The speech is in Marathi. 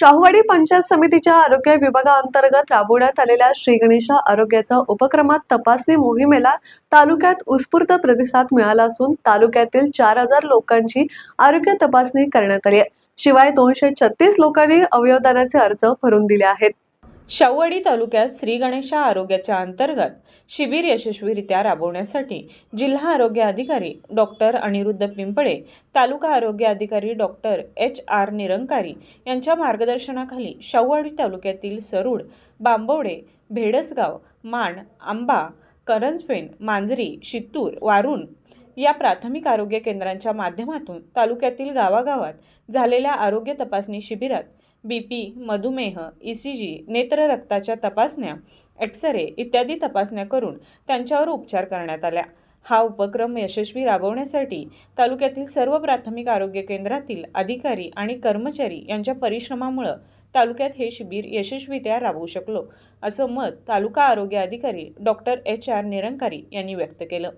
शाहूवाडी पंचायत समितीच्या आरोग्य विभागाअंतर्गत राबवण्यात आलेल्या श्री गणेशा उपक्रमात तपासणी मोहिमेला तालुक्यात उत्स्फूर्त प्रतिसाद मिळाला असून तालुक्यातील चार हजार लोकांची आरोग्य तपासणी करण्यात आली आहे. शिवाय दोनशे छत्तीस लोकांनी अवयवदानाचे अर्ज भरून दिले आहेत. शाहूवाडी तालुक्यात श्री गणेशा आरोग्याच्या अंतर्गत शिबिर यशस्वीरित्या राबवण्यासाठी जिल्हा आरोग्य अधिकारी डॉक्टर अनिरुद्ध पिंपळे तालुका आरोग्य अधिकारी डॉक्टर एच आर निरंकारी यांच्या मार्गदर्शनाखाली शाहूवाडी तालुक्यातील सरूड बांबवडे भेडसगाव माण आंबा करंजपेन मांजरी शित्तूर वारुण या प्राथमिक आरोग्य केंद्रांच्या माध्यमातून तालुक्यातील गावागावात झालेल्या आरोग्य तपासणी शिबिरात बी पी मधुमेह ई सी जी नेत्ररक्ताच्या तपासण्या एक्सरे इत्यादी तपासण्या करून त्यांच्यावर उपचार करण्यात आल्या. हा उपक्रम यशस्वी राबवण्यासाठी तालुक्यातील सर्व प्राथमिक आरोग्य केंद्रातील अधिकारी आणि कर्मचारी यांच्या परिश्रमामुळं तालुक्यात हे शिबिर यशस्वीरित्या राबवू शकलो असं मत तालुका आरोग्य अधिकारी डॉक्टर एच आर निरंकारी यांनी व्यक्त केलं.